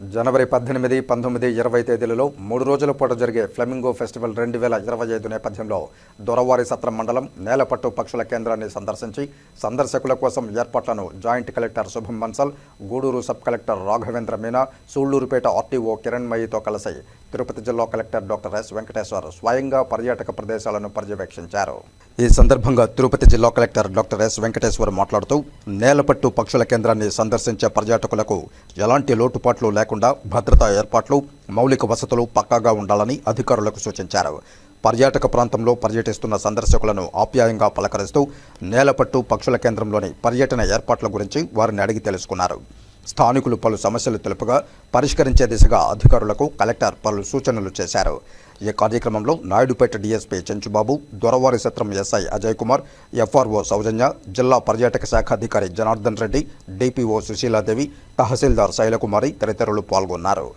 జనవరి పద్దెనిమిది పంతొమ్మిది ఇరవై తేదీలలో మూడు రోజుల పాటు జరిగే ఫ్లెమింగో ఫెస్టివల్ రెండు వేల ఇరవై ఐదు నేపథ్యంలో దొరవారి సత్రం మండలం నేలపట్టు పక్షుల కేంద్రాన్ని సందర్శించి సందర్శకుల కోసం ఏర్పాట్లను joint collector Shubham Bansal Gudur sub collector Raghavendra Meena Sullurpeta RTO కిరణ్మయితో కలిసి తిరుపతి జిల్లా కలెక్టర్ డాక్టర్ ఎస్ వెంకటేశ్వర్ స్వయంగా పర్యాటక ప్రదేశాలను పర్యవేక్షించారు. ఈ సందర్భంగా తిరుపతి జిల్లా కలెక్టర్ డాక్టర్ ఎస్ వెంకటేశ్వర్ మాట్లాడుతూ నేలపట్టు పక్షుల కేంద్రాన్ని సందర్శించే పర్యాటకులకు ఎలాంటి లోటుపాట్లు లేకుండా భద్రతా ఏర్పాట్లు మౌలిక వసతులు పక్కాగా ఉండాలని అధికారులకు సూచించారు. పర్యాటక ప్రాంతంలో పర్యటిస్తున్న సందర్శకులను ఆప్యాయంగా పలకరిస్తూ నేలపట్టు పక్షుల కేంద్రంలోని పర్యటన ఏర్పాట్ల గురించి వారిని అడిగి తెలుసుకున్నారు. స్థానికులు పలు సమస్యలు తెలుపగా పరిష్కరించే దిశగా అధికారులకు కలెక్టర్ పలు సూచనలు చేశారు. ఈ కార్యక్రమంలో Naidupeta DSP Chenchubabu Doravari Satram SI Ajay Kumar FRO Soujanya జిల్లా పర్యాటక శాఖ అధికారి జనార్దన్ రెడ్డి డిపిఓ సుశీలాదేవి తహసీల్దార్ శైలకుమారి తదితరులు పాల్గొన్నారు.